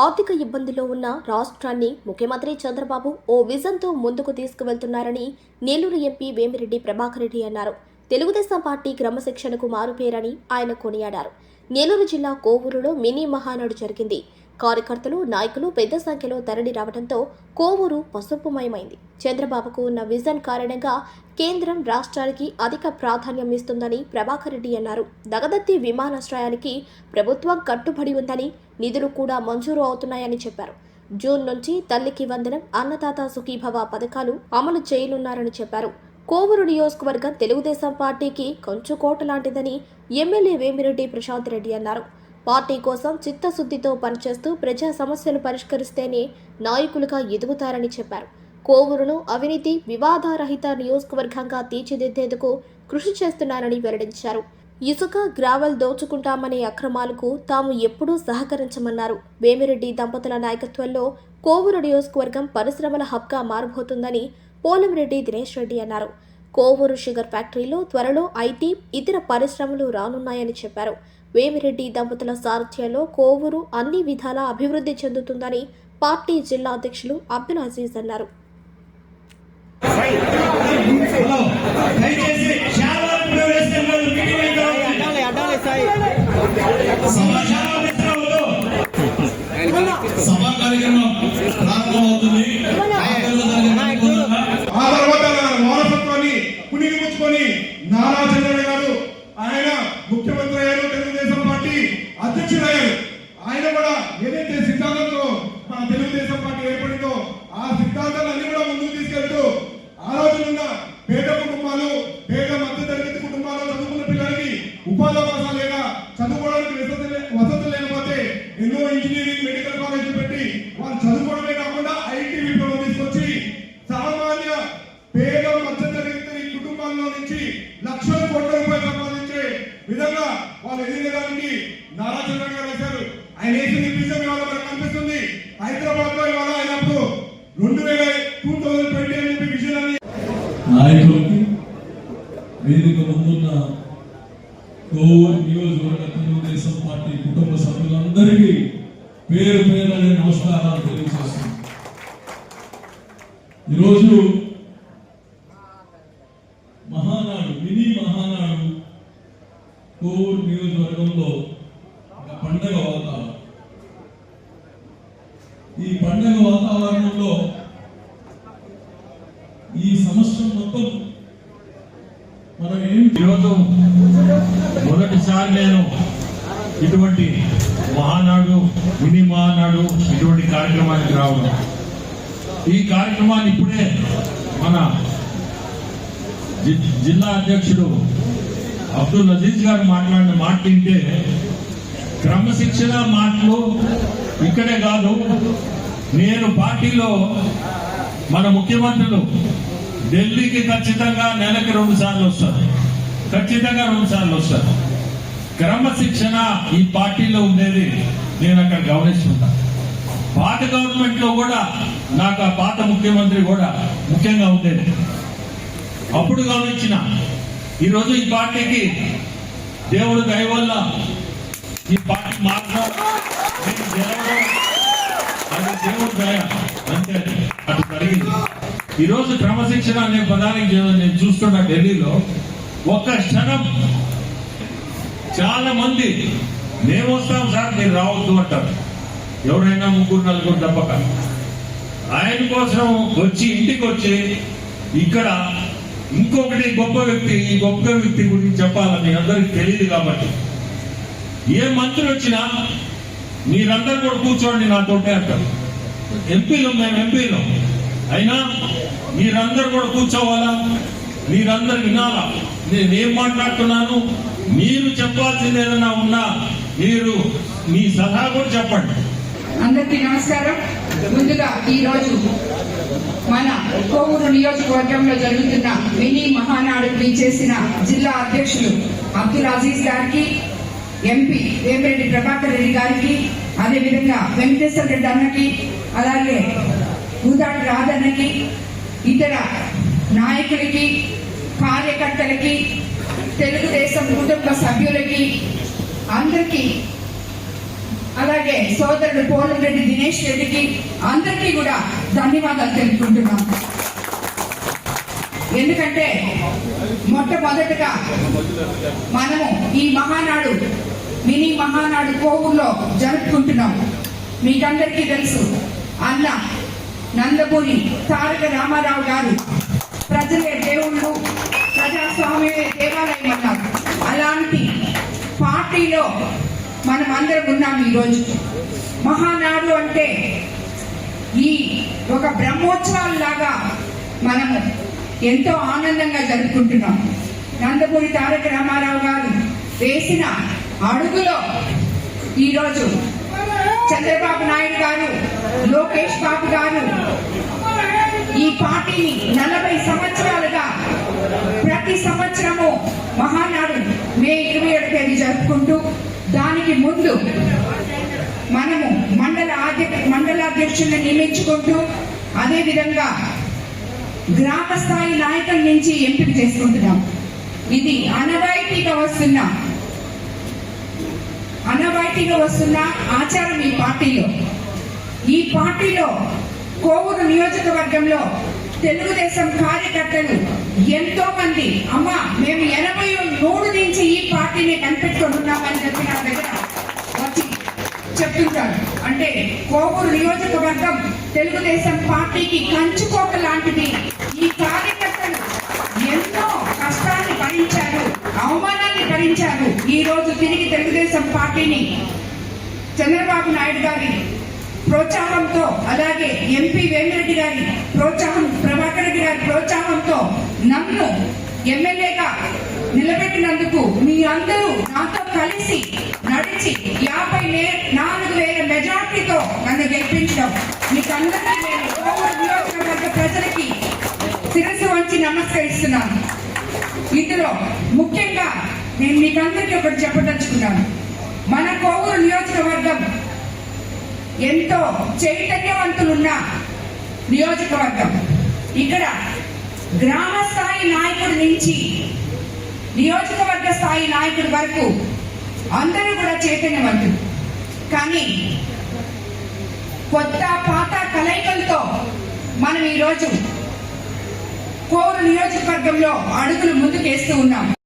ఆర్థిక ఇబ్బందిలో ఉన్న రాష్ట్రాన్ని ముఖ్యమంత్రి చంద్రబాబు ఓ విజన్తో ముందుకు తీసుకువెళ్తున్నారని నెల్లూరు ఎంపీ వేమిరెడ్డి ప్రభాకర్ రెడ్డి అన్నారు. తెలుగుదేశం పార్టీ క్రమశిక్షణకు మారుపేరని ఆయన కొనియాడారు. నెల్లూరు జిల్లా కోవూరులో మినీ మహానాడు జరిగింది. కార్యకర్తలు నాయకులు పెద్ద సంఖ్యలో తరలి రావడంతో కోవూరు పసుపుమయమైంది. చంద్రబాబుకు ఉన్న విజన్ కారణంగా కేంద్రం రాష్ట్రానికి అధిక ప్రాధాన్యం ఇస్తుందని ప్రభాకర్ రెడ్డి అన్నారు. దగదత్తి విమానాశ్రయానికి ప్రభుత్వం కట్టుబడి ఉందని నిధులు కూడా మంజూరు అవుతున్నాయని చెప్పారు. జూన్ నుంచి తల్లికి వందనం అన్నదాత సుఖీభవ పథకాలు అమలు చేయనున్నారని చెప్పారు. కోవూరు నియోజకవర్గం తెలుగుదేశం పార్టీకి కంచుకోట లాంటిదని ఎమ్మెల్యే వేమిరెడ్డి ప్రశాంత్ రెడ్డి అన్నారు. పార్టీ కోసం చిత్తశుద్ధితో పనిచేస్తూ ప్రజా సమస్యలు పరిష్కరిస్తేనే నాయకులుగా ఎదుగుతారని చెప్పారు. కోవూరును అవినీతి వివాదారహిత నియోజకవర్గంగా తీర్చిదిద్దేందుకు కృషి చేస్తున్నారని వెల్లడించారు. ఇసుక గ్రావెల్ దోచుకుంటామనే అక్రమాలకు తాము ఎప్పుడూ సహకరించమన్నారు. వేమిరెడ్డి దంపతుల నాయకత్వంలో కోవూరు నియోజకవర్గం పరిశ్రమల హబ్గా మారబోతుందని పోలంరెడ్డి దినేష్ రెడ్డి అన్నారు. కోవూరు షుగర్ ఫ్యాక్టరీలో త్వరలో ఐటీ ఇతర పరిశ్రమలు రానున్నాయని చెప్పారు. వేమిరెడ్డి దంపతుల సారథ్యంలో కోవూరు అన్ని విధాలా అభివృద్ధి చెందుతుందని పార్టీ జిల్లా అధ్యక్షులు అబ్దుల్ అజీజ్ అన్నారు. హలో కార్యక్రమం వాళ్ళు ఎదిగడానికి నారా చంద్రబాబు గారు వేశారు ఆయన వేసిన విజయం ఇవాళ మనకు కనిపిస్తుంది. హైదరాబాద్లో ఇవాళ అయినప్పుడు రెండు వేల టూ థౌజండ్ ట్వంటీ అని చెప్పి విజన్ అని నాయకులకి వేదిక ముందున్న నియోజకవర్గ తెలుగుదేశం పార్టీ కుటుంబ సభ్యులందరికీ పేరు పేరు అనే నమస్కారాలు తెలియజేస్తున్నాను ఈరోజు మహానాడు మినీ మహానాడు కోవిడ్ నియోజకవర్గంలో ఒక పండగ వాతావరణం. ఈ పండగ వాతావరణంలో ఈ సంవత్సరం మొత్తం మనం ఏం ఈరోజు మొదటిసారి నేను ఇటువంటి మహానాడు మినీ మహానాడు ఇటువంటి కార్యక్రమానికి రావడం. ఈ కార్యక్రమాన్ని ఇప్పుడే మన జిల్లా అధ్యక్షుడు అబ్దుల్ అజీజ్ గారు మాట్లాడిన మాట వింటే క్రమశిక్షణ మాటలు ఇక్కడే కాదు. నేను పార్టీలో మన ముఖ్యమంత్రులు ఢిల్లీకి ఖచ్చితంగా నెలకి రెండు సార్లు వస్తారు. ఖచ్చితంగా రెండు సార్లు వస్తారు. క్రమశిక్షణ ఈ పార్టీలో ఉండేది నేను అక్కడ గమనిస్తుంటా. పాత గవర్నమెంట్లో కూడా నాకు ఆ పాత ముఖ్యమంత్రి కూడా ముఖ్యంగా ఉండేది. అప్పుడు గమనించిన ఈరోజు ఈ పార్టీకి దేవుడు దయ వల్ల ఈ పార్టీ మాత్రం అది దేవుడు దయ. అంతే. అది జరిగింది. ఈరోజు క్రమశిక్షణ అనే పదానికి నేను- చూస్తున్నా చూస్తున్న ఢిల్లీలో ఒక్క క్షణం చాలా మంది మేము వస్తాం సార్ మీరు రావద్దు అంటారు. ఎవరైనా ముగ్గురు నలుగురు తప్పక. ఆయన కోసం వచ్చి ఇంటికి వచ్చి ఇక్కడ ఇంకొకటి గొప్ప వ్యక్తి ఈ గొప్ప వ్యక్తి గురించి చెప్పాలని అందరికి తెలియదు కాబట్టి. ఏ మంత్రి వచ్చినా మీరందరూ కూడా కూర్చోండి నాతోటే అంటారు. ఎంపీలు మేము ఎంపీలు. అయినా మీరందరూ కూడా కూర్చోవాలా? మీరందరు వినాలా? నేనేం మాట్లాడుతున్నాను? మీరు చెప్పాల్సింది ఏదైనా ఉన్నా మీరు మీ సలహా కూడా చెప్పండి. అందరికీ నమస్కారం. ముందుగా ఈ రోజు మన కోవూరు నియోజకవర్గంలో జరుగుతున్న మినీ మహానాడు చేసిన జిల్లా అధ్యక్షులు అబ్దుల్ అజీజ్ గారికి ఎంపీ వేమిరెడ్డి ప్రభాకర్ రెడ్డి గారికి అదేవిధంగా వెంకటేశ్వర రెడ్డి అన్నకి అలాగే ఊదాటి రాధన్నకి ఇతర నాయకులకి కార్యకర్తలకి తెలుగుదేశం కుటుంబ సభ్యులకి అందరికీ అలాగే సోదరుడు పోలంరెడ్డి దినేష్ రెడ్డికి అందరికీ కూడా ధన్యవాదాలు తెలుపుకుంటున్నాం. ఎందుకంటే మొట్టమొదటగా మనము ఈ మహానాడు మినీ మహానాడు కోవూరులో జరుపుకుంటున్నాం. మీకందరికీ తెలుసు అన్న నందమూరి తారక రామారావు గారు ప్రజలే దేవుళ్ళు ప్రజాస్వామ్యమే దేవాలయం అన్నారు. అలాంటి పార్టీలో మనం అందరం ఉన్నాం ఈరోజు. మహానాడు అంటే ఈ ఒక బ్రహ్మోత్సవాల్లాగా మనము ఎంతో ఆనందంగా జరుపుకుంటున్నాం. నందమూరి తారక రామారావు గారు వేసిన అడుగులో ఈరోజు చంద్రబాబు నాయుడు గారు లోకేష్ బాబు గారు ఈ పార్టీని నలభై సంవత్సరాలుగా ప్రతి సంవత్సరము మహానాడు మే ఇరవై ఏడు తేదీ జరుపుకుంటూ దానికి ముందు మనము మండల అధ్యక్ష నియమించుకుంటూ అదే విధంగా గ్రామ స్థాయి నాయకుల నుంచి ఎంపిక చేసుకుంటున్నాం. ఇది అనవాయితీగా వస్తున్న అనవాయితీగా వస్తున్న ఆచారం ఈ పార్టీలో. ఈ పార్టీలో కోవూరు నియోజకవర్గంలో తెలుగుదేశం కార్యకర్తలు ఎంతో మంది అమ్మ మేము ఎనభై మూడు నుంచి ఈ పార్టీని కనిపెట్టుకుంటున్నామని చెప్తుంటారు. అంటే కోవూరు నియోజకవర్గం తెలుగుదేశం పార్టీకి కంచుకోట లాంటిది. ఈ కార్యకర్తలు ఎంతో కష్టాన్ని భరించారు అవమానాన్ని భరించారు. ఈ రోజు తిరిగి తెలుగుదేశం పార్టీని చంద్రబాబు నాయుడు గారి ప్రోత్సాహంతో అలాగే ఎంపీ వేమిరెడ్డి గారి ప్రోత్సాహం ప్రభాకర్ రెడ్డి గారి ప్రోత్సాహంతో నన్ను ఎమ్మెల్యేగా నిలబెట్టినందుకు మీ అందరూ నాతో కలిసి ఇందులో ముఖ్యంగా నేను మీకందరికీ ఒకటి చెప్పదలుచుకున్నాను. మన కోవూరు నియోజకవర్గం ఎంతో చైతన్యవంతులున్న నియోజకవర్గం. ఇక్కడ గ్రామ స్థాయి నాయకుడి నుంచి నియోజకవర్గ స్థాయి నాయకుడి వరకు అందరూ కూడా చైతన్యవంతులు. కానీ కొత్త పాత కలయికలతో మనం ఈరోజు కోరు నియోజకవర్గంలో అడుగులు ముందుకేస్తూ ఉన్నాం.